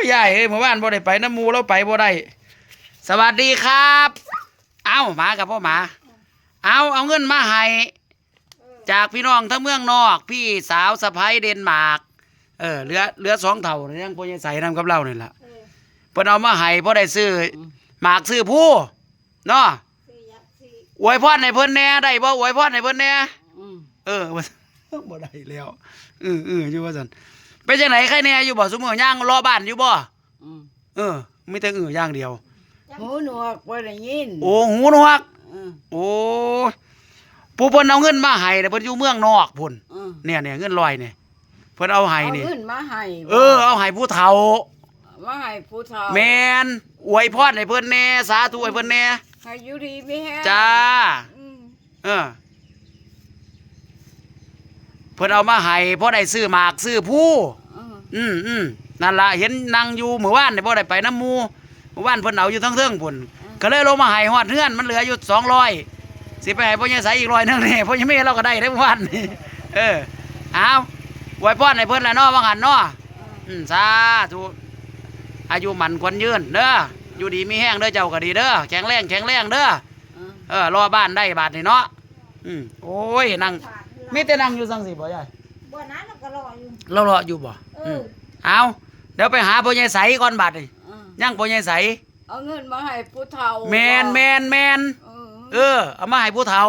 ยยายเอ้ยเมื่อวานบ่ได้ไปน้ำหมูแล้วไปบ่ได้ สวัสดีครับ เอาหมากับพ่อหมา เอาเอาเงินมาให้จากพี่น้องทั้งเมืองนอก พี่สาวสะพ้ยเดนมาร์กเออเหลือเหลือสองเท่านี่ยังพ่อใหญ่ใส่นำกับเรานี่ล่ะเพิ่นเอามาให้พ่อได้ซื้อหมากซื้อผู้เนาะอวยพรให้เพิ่นแหน่ได้บ่อวยพรให้เพิ่นแหน่อืมเออว่าบ่ได้แล้วเออเอออยู่ว่าซั่น เป็นจังไหนใครแหน่อยู่บ่ซุมื้อย่างรอบ้านอยู่บ่อืมเออมีแต่เออย่างเดียว หูหนวกบ่ได้ยินโอ้หูหนวก อืมโอ้ผู้เพิ่นเอาเงินมาให้น่ะเพิ่นอยู่เมืองนอกพุ่นอืมเนี่ยเนี่ยเงินลอยนี่เพิ่นเอาให้เอานี่เงินมาให้บ่เออเอาให้ผู้เฒ่า มาให้ผู้เฒ่าแม่นอวยพรให้เพิ่นแหน่สาธุให้เพิ่นแหน่ให้อยู่ดีมีแฮงจ้า อืมเออ เพิ่นเอามาให้พอได้ซื้อหมากซื้อผู้ อืมอืมอืมนั่นล่ะเห็นนั่งอยู่เมื่อวานนี่บ่ได้ไปน้ำหมูเมื่อวานเพิ่นเอาอยู่ทั้งเทิงพุ่นก็เลยลงมาให้ฮอดเฮือนมันเหลืออยู่200สิไปให้พ่อใหญ่ใสอีกร้อยหนึงนี่พ่อใหญ่เมย์เราก็ได้ได้เมื่อวานนี่เออเอาไว้พรให้เพิ่นละเนาะว่างั้นเนาะอืมสาธุอายุมันควรยืนเด้ออยู่ดีมีแห้งเด้อเจ้าก็ดีเด้อแข็งแรงแข็งแรงเด้ออืมเออรอบ้านได้บาทนี่เนาะอืมโอ้ยนั่งมีแต่นั่งอยู่จังสิบ่ยาย บ่นั้นเราก็รออยู่เรารออยู่บ่เออือมเอาเดี๋ยวไปหาพ่อใหญ่ใสก่อนบาดนี่อืมย่างพ่อใหญ่ใสเอาเงินมาให้ผู้เฒ่าแมนแมนแมนเออเออเอามาให้ผู้เฒ่า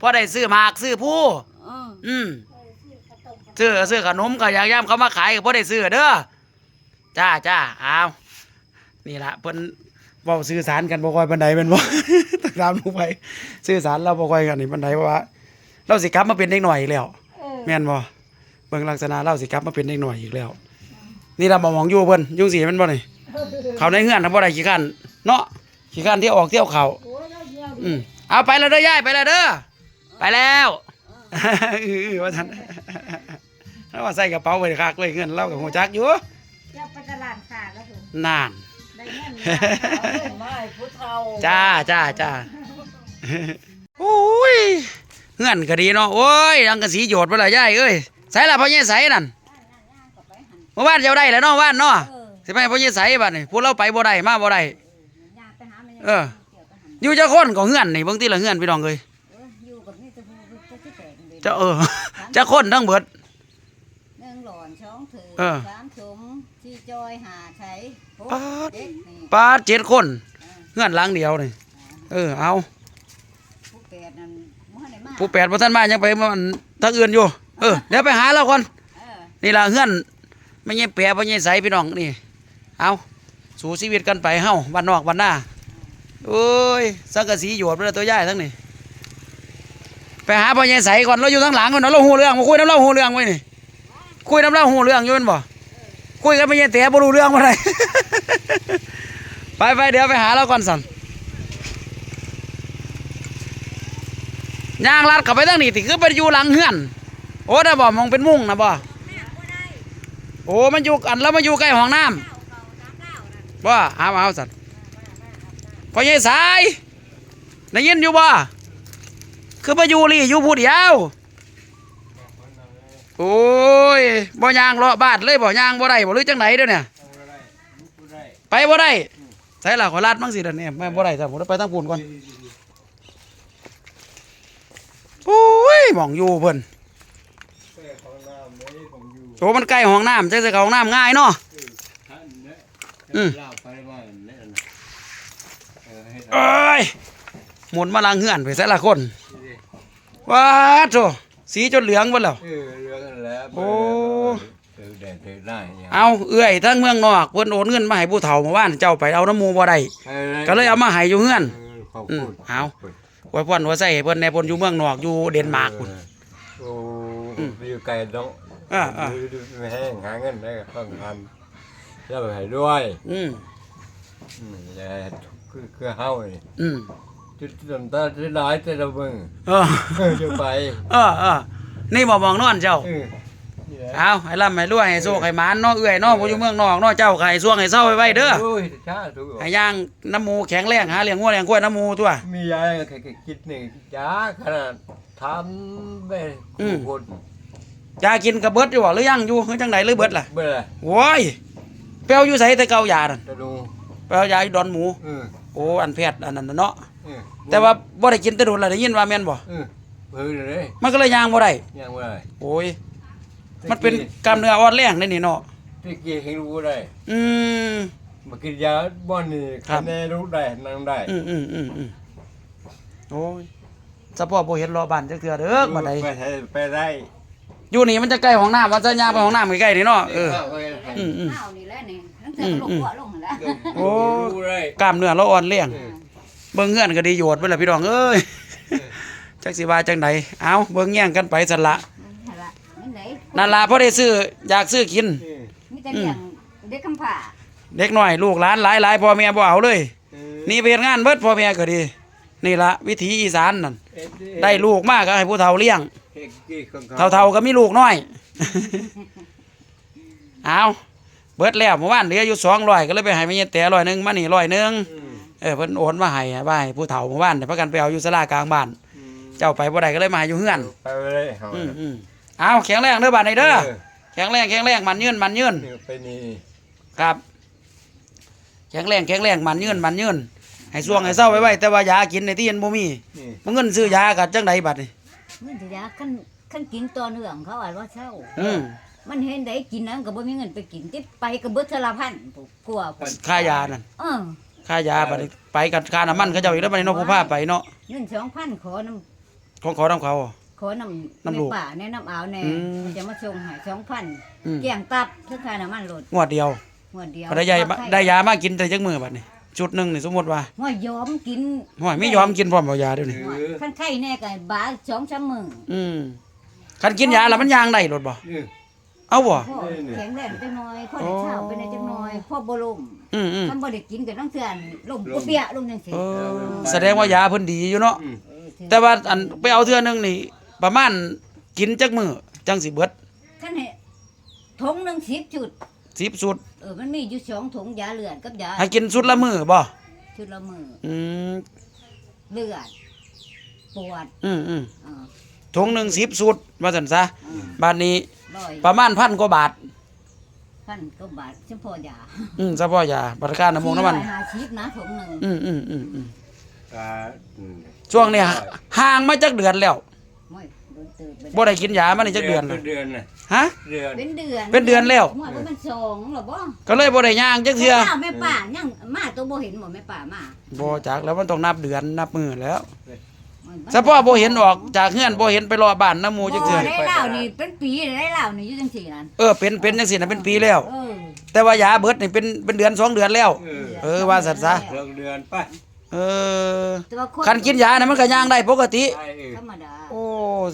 พอได้ซื้อหมากซื้อผู้อืมอืมเออซื้อข้าวต้มซื้อซื้อขนมก็อยากย่ามเขามาขายก็พอได้ซื้อเด้อจ้าจ้าเอานี่ละเพิ่นเว้าสื่อสารกันบ่ค่อยปานใดแม่นบ่ ต้องตามลงไปสื่อสารเราบ่ค่อยกันนี่ปานใดเพราะว่า เราสิกลับมาเป็นเด็กหน่อยอีกแล้วเออ แม่นบ่เบิ่งลักษณะเราสิกลับมาเป็นเด็กหน่อยอีกแล้ว นี่เราบ่มองอยู่เพิ่นยุ่งสิแม่นบ่นี่เขาในเฮือนทำบ่ได้ขี้คันเนาะขี้คันที่ออกเที่ยวเขาโอ้ยเราเดียวอืมเอาไปแล้วเด้อยายไปแล้วเด้อไปแล้วเออว่าซั่นแล้วว่าใส่กระเป๋าไว้คักเลยเงินเราก็ฮู้จักอยู่จะไปตลาดขาดแล้วถึงนานได้เงินเอาเงินมาให้ผู้เฒ่าจ้าจ้าจ้าโอ้ย เฮือนก็ดีเนาะโอ้ยอังกะสีโยดบ่ล่ะยายเอ้ยใส่ละพ่อใหญ่ใส่นั่นเมื่อวานเจ้าได้แล้วเนาะว่านเนาะเออสิไปพ่อใหญ่ใส่บัดนี่พวกเราไปบ่ได้มาบ่ได้อยากไปหาแม่เอออยู่เจ้าคนก็เฮือนนี่เบิ่งติละเฮือนพี่น้องเอ้ยอยู่กับนี่จะพูดจะที่แตกเลยเจ้าเออเจ้าคนทั้งเบิดหนึ่งหลอนช่องถือเออสามถุงที่จอยหาใช้หกปาดเจ็ดนี่ปาดเจ็ดคนเฮือนหลังเดียวนี่เออเอา ผู้แปดนั่นมื่อไหร่มา ผู้แปดบ่ทันมายังไปมันทางอื่นอยู่ เออ เดี๋ยวไปหาเราก่อนเออนี่ล่ะเฮือนไม่ใช่แปรบ่ใช่ใสพี่น้องนี่ เอาสู่ชีวิตกันไปเฮาบ้านนอกบ้านหน้าโอ้ยสังกะสีหยวดไปแล้วตัวใหญ่ทั้งนี่ไปหาพ่อใหญ่ใสก่อนเราอยู่ทางหลังก่อนเนาะเราหูเรื่องมาคุยน้ำเราหูเรื่องไว้นี่คุยน้ำเราหูเรื่องอยู่แม่นบ่คุยกันไม่ใช่แต่บ่รู้เรื่องบ่ได้ไปไปเดี๋ยวไปหาเราก่อนสัน ยางลัดเข้าไปทางนี้ติคือไปอยู่หลังเฮือนโอ้ได้บ่มองเป็นมุ้งนะบ่โอ้มันอยู่อันแล้วมันอยู่ใกล้ห้องน้ำบ่เอาเอาสัตว์พ่อใหญ่สายได้ยินอยู่บ่คือมาอยู่ลี่อยู่ผู้เดียวโอ้ยบ่ยางเลาะบานเลยบ่ยางบ่ได้บ่รือจังไหนเด้อเนี่ยไปบ่ได้ใส่ละขอลาดมั่งสิเด้อเนี่ยแม่บ่ได้จ้ะผมไปทางปูนก่อนโอ้ย หมองอยู่เพิ่นโอ้มันใกล้ห้องน้ำจะจะเข้าห้องน้ำง่ายเนาะอืมลาไปว่าเนี่ยนะเออให้เอ้ยหมุนมาลังเหือนไปแต่ละคนว้าโถสีจนเหลืองหมดแล้วเออเรื่องนั้นแหล้วโอ้เออแดดเธอได้เนี่ยเอาเอื้อยทั้งเมืองนอกเพิ่นโอนเงินมาให้ผู้เฒ่าเมื่อวานเจ้าไปเอาน้ำหมูบ่ได้ก็เลยเอามาให้อยู่เฮือนขอบอืมคุณเอา ไว้พ่นไว้ใส่ให้เพิ่นในเพิ่นอยู่เมืองนอกอยู่เดนมาร์กพุ่น โอ้อืมอยู่ไกลต้องอ่าอ่าไม่แห้งหาเงินได้ก็ต้องทำแล้วให้ด้วยอืมอืมอย่าคือคือเฮานี่อืมจุดน้ำตาจะร้ายแต่ละเบิ่งเออเออ จะไปเออเออนี่บ่มองนอนเจ้า เออนี่แหละ เอาให้ร่ำให้รวยให้โชคให้หมานเนาะเอื้อยเนาะบ่อยู่เมืองนอกเนาะเจ้าก็ให้ช่วงให้เศร้าไว้ไว้เด้อโอ้ยชาทุกให้ย่างน้ำหมูแข็งแรงหาเลี้ยงงัวเลี้ยงกล้วยน้ำหมูตัว มียายแค่คิดหนึ่งจ้าขนาดทำไปอืม คนยากินกับเบิดอยู่บ่หรือยังอยู่คือจังไดหรือเบิดล่ะเบื่อโว้ยไปเอาอยู่ไสแต่เก่ายานั่นจะดูไปเอายาอยู่ดอนหมู เออโอ้อันแพทย์อันนั้นน่ะเนาะเออแต่ว่าบ่ได้กินแต่โดนแล้วได้ยินว่าแม่นบ่เออเพิ่งเลยมันก็เลยย่างบ่ได้ยังไม่ได้โอ้ย มันเป็นกล้ามเนื้ออ่อนแรงนี่นี่เนาะตะกี้เห็นรู้ได้อืม มากินยาบ้านนี่ครับคะแนนรู้ได้นั่งได้อืมอืมอืมอืมโอ้ยสะพ่อบ่เห็นรอบ้านจักเทื่อเด้อบ่ได้ไปได้ไปได้อยู่นี่มันจะใกล้ห้องน้ำมันจะย่างไปห้องน้ำใกล้ๆนี่เนาะเออไปได้อืมอืม ข้าวนี่แหละนี่ทั้งเธอก็ลงหัวลงหั่นแหละโอ้ รู้ได้กล้ามเนื้อเราอ่อนแรงเออเบิ่งเงื่อนก็ดีโยชน์เบิ่ล่ะพี่น้องเอ้ย จักสิว่าจังไดเอาเบิ่งแย่งกันไปสั่นละนั่นล่ะ นี่ไหนนั่นล่ะพอได้ซื้ออยากซื้อกิน เออมีแต่เลี้ยงเด็กกำพร้าเด็กน้อยลูกหลานหลายๆพ่อแม่บ่เอาเลยเออนี่ไปเฮ็ดงานเบิดพ่อแม่ก็ดี นี่ละวิถีอีสานนั่นเอ็ดได้ลูกมากก็ให้ผู้เฒ่าเลี้ยง เอ็ดกี่ของขเฒ่าๆก็มีลูกน้อย เอาเบิดแล้วเมื่อวานเหลืออยู่200ก็เลยไปให้แม่ยายแต่ร้อยหนึงมานี่ร้อยหนึงอืมเออเพิ่นโอนมาให้ว่าให้ผู้เฒ่าเมื่อวานเนี่ยพากันไปเอาอยู่ศาลากลางบ้าน อืมเจ้าไปบ่ได้ก็เลยมาให้อยู่เฮือน ไปเลยเอาอืมอืม เอาแข็งแรงเด้อบาดนี้เด้อเออแข็งแรงแข็งแรงมันยืนมันยืนนี่ไปนี่ครับ แข็งแรงแข็งแรงมันยืนมันยืนให้ช่วงให้เศร้าไว้ไว้แต่ว่ายากินในที่เห็นบ่มีนี่บ่เงินซื้อยาก็จังไดบัดนี้มันสิยาคันคันกินต่อเนื่องเขาว่าว่าเศร้าอืมมันเห็นได้กินนั้นก็บ่มีเงินไปกินติไปก็เบิดเทอละพันผู้กลัวผู้ค่ายานั่นเออค่ายาบัดนี้ไปกับค่าน้ำมันเขาเจ้าอีกแล้วบัดนี้เนาะผู้พาไปเนาะเงิน2,000ขอน้ำของขอนํเขาข อน้ำน้ำลูกแม่ป่าแนะน้ำเอาแน่อืมจะมาส่งให้สองพันอืม เกี่ยงตับทุกค่าน้ำมันลดงวดเดียวหัวเดียวพอได้ยาได้ยามากินแต่จักมื้อบัดนี้ชุดหนึงนี่สมมุติว่าหัวยอมกินห้อยมียอมกินพร้อมเอายาเดี๋ยวนี้หัวขั้นไข้แน่กันบาสองสามมืออืมคันกินยาแล้วมันยางได้รถบ่นี่ เอาบ่ พ่อแข็งแรงจังน้อยพ่อได้เช้าไปในจังน้อยพ่อบ่ลมอืมอืมทำบ่ได้กินกับน้องเทือนลมบ่เปียลมจังซี่เออแสดงว่ายาเพิ่นดีอยู่เนาะ อืมเออถือแต่ว่าอันไปเอาเทื่อหนึงนี่ ประมาณกินจักมื้อจังสิเบิดคันให้ถุงหนึง10จุด10สุด เออ มันมีอยู่สองถุงยาเลือดกับยาให้กินสุดละมื้อบ่ชุดละมืออืมเลือดปวดอืมอืมเออถุงหนึง10สุดว่าซั่นซะเออบาดนี้ร้อยประมาณพันกว่าบาท พันก็บาทเฉพาะยาอืมเฉพาะยาบัตรค่าน้ำมงน้ำมัน สี่ร้อยห้าสิบนะถุงหนึ่งอืมอืมอืมอืมอ่าอืมช่วงเนี้ยห่างมาจักเดือนแล้วโอ้ยโดน ตื่นไปบ่ได้กินยามานี่จักเดือนแล้วเดือนน่ะฮะ เดือน เป็นเดือนเป็นเดือนแล้ว หมดว่ามันสองเหรอบ่ก็เลยบ่ได้ย่างจักเทื่อข้าวแม่ป่ายังมาตัวบ่เห็นหมดแม่ป่ามาบ่จักแล้วมันต้องนับเดือนนับมื้อแล้วมันเฉพาะบ่เห็นออกจากเฮือนบ่เห็นไปรอบ้านน้ำหมู่จักเทื่อบ่ได้เหล้านี่เป็นปีได้เหล้านี่อยู่จังซี่นั่นเออเป็นเป็นจังซี่น่ะเป็นปีแล้วเออแต่ว่ายาเบิดนี่เป็นเป็นเดือนสองเดือนแล้ว เออเออว่าสัตว์ซะเดือนเดือนไปเออแต่ว่าคันกินยาน่ะมันก็ย่างได้ปกติไปเออธรรมดา โอ้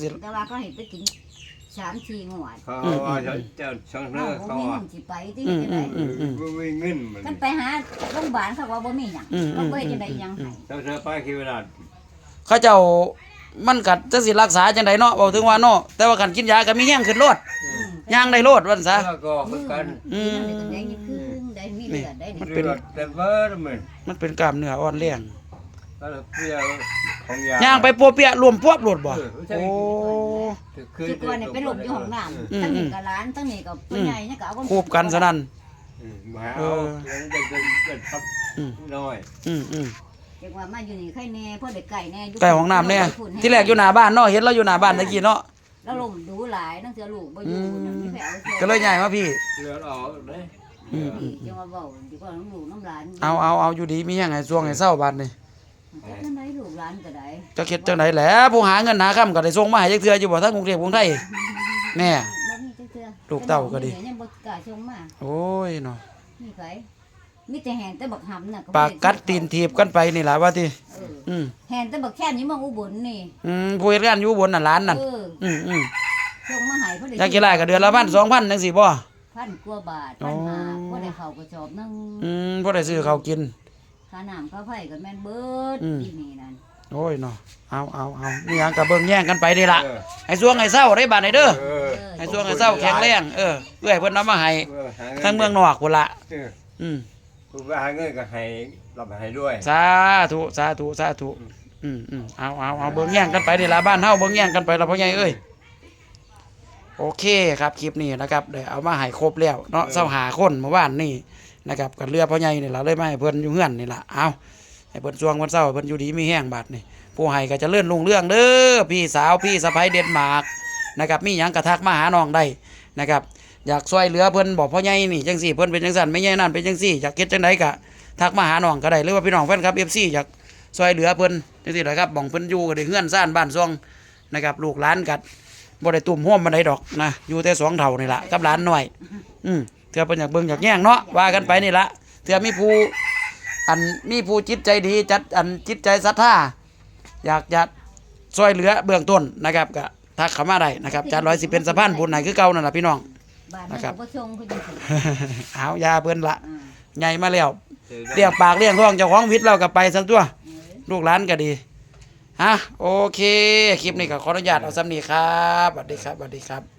สิ แต่ว่าก็เห็นไปกินสามสี่งวดเขาว่าจะเจ้าช่างเนื้เอ้าอบ่เขามีอะเงินสิไปที่อืมจังอืได๋มอืมอืมไม่มีเงินมันกันไปหาโรงพยาบาลเขาว่าบ่มีหยังอืมอืเขามบ่เฮ็ดจังได๋หยังให้เจ้าเธอไปคิดเวลาเขาเจ้ามันกัดจะสิรักษาจังไดเนาะบอกถึงว่าเนาะแต่ว่าคันกินยาก็มีแห้งขึ้นโลดย่างได้โลดว่าซั่นซะ แล้วก็เหมือนกันอืม ได้ยังคือได้มีเลือดได้นี่มันเป็นเดือดแต่เบิร์ดมันมันเป็นกล้ามเนื้ออ่อนแรงแล้วเปรี้ยว ของยาย่างไปปัวเปียรวมพวบโลดบ่เออใช่โอ้คือก่อนเนี่ยเป็นลมอยู่ห้องน้ำทั้งนี้ก็ร้านทั้งนี้ก็ผู้ใหญ่เนี่ยก็เอาคูบกันซะนั่นอืมมาเอาเด็กเด็กเด็กทับอืมน้อยอืมอืมเรียกว่ามาอยู่นี่ไข่แน่พ่อเด็กไก่แน่ใกล้ห้องน้ำเนี่ยที่แรกอยู่หน้าบ้านเนาะเห็นเราอยู่หน้าบ้านตะกี้เนาะแล้วลมดูหลายตั้งแต่ลูกบ่อยู่นั่นมีแผลก็เลยย้ายมาพี่เลือดออกเลยอืมพี่จังว่าเว้าดีกว่าน้ำลูกน้ำหลานเอาเอาเอาอยู่ดีมีหยังให้ช่วงให้เศร้าบาดนี่ จังไดลูกหลานก็ได้จะคิดจังไดแหละผู้หาเงินหาค่ำก็ได้ส่งมาให้จักเทื่ออยู่บ่ทั้งกรุงเทพกรุงไทยแน่บ่มีจังเทื่อลูกเต้าก็ดียังบ่กล้าส่งมาโอ้ยเนาะมีไผมีแต่แหนแต่บักหำน่ะปากกัดตีนถีบกันไปนี่ล่ะว่าติเอออืมแหนแต่บักแค่นี้มาอุบลนี่อืมผู้เฮ็ดงานอยู่อุบนน่ะร้านนั่นเอออืมอืมส่งมาให้พ่อได้อยากกี่ไร่ก็เดือนละพันสองพันจังซี่บ่พันกว่าบาทพันห้าพ่ได้เข้ากระสอบหนึงอืมบ่ได้ซื้อข้าวกินาน้ำค่าไฟก็แม่นเบิดอืม ที่นี่นั่นโอ้ยเนาะเอาเอาเอานี่หยังก็เบิ่งแย่งกันไปนี่ล่ะเออ ให้ช่วงให้เศร้าได้บาดนี้เด้อเออให้ช่วงให้เศร้าแข็งแรงเออเอื้อยเพิ่นเอามาให้เออหางินทางเมืองนอกพุ่นละเอออืมคุณไปหาเงินก็ให้รับให้ด้วย สาธุสาธุสาธุอืมอืมเอาเอาเอาเบิ่งแย่งกันไปนี่ล่ะบ้านเฮาเบิ่งแย่งกันไปล่ะพ่อใหญ่เอ้ยโอเคครับคลิปนี้นะครับเดี๋ยวเอามาให้ครบแล้วเนาะเศร้าหาคนเมื่อวานนี่ นะครับกับเรือพ่อใหญ่นี่ล่ะเลยมาให้เพิ่นอยู่เฮือนนี่ล่ะเอาให้เพิ่นช่วงวันเช้าเพิ่นอยู่ดีมีแห้งบาดนี่ผู้ให้ก็จะเลื่อนลุงเรื่องเด้อพี่สาวพี่สะใภ้เดนมาร์กนะครับมีหยังกระทักมาหาน้องได้นะครับอยากช่วยเหลือเพิ่นบอกพ่อใหญ่นี่จังซี่เพิ่นเป็นจังซั่นไม่ใหญ่นั่นเป็นจังซี่อยากเฮ็ดจังไดก็ทักมาหาน้องก็ได้หรือว่าพี่น้องแฟนคลับ FC อยากช่วยเหลือเพิ่นจังซี่แหละครับบ่องเพิ่นอยู่ก็ได้เฮือนซ่านบ้านซ่องนะครับลูกหลานกัดบ่ได้ตุ่มห่วมบันไดดอกนะอยู่แต่สองเท่านี่ล่ะกับหลานน้อย อืม อเพิ่นอยากเบิ่งอยากแย่งเนาะว่ากันไปนี่ละเถื่อมีผู้อันมีผู้จิตใจดีจัดอันจิตใจศรัทธาอยากจะช่วยเหลือเบื้องต้นนะครับก็ทักเข้ามาได้นะครับจานร้อยสิเป็นสะพานบุญไหนคือเก่านั่นล่ะพี่น้อง บ้านนะนี้ครับก็บ่ชงคือจังซี่เอายาเพิ่นละอ่าใหญ่มาแล้วเลี้ยงปากเลี้ยงท้องเจ้าของวิทย์เราก็ไปซั่นตัว เออ ลูกหลานก็ดีฮะโอเค คลิปนี้ก็ขออนุญาตเอาซ้ำนี้ครับสวัสดีครับสวัสดีครับ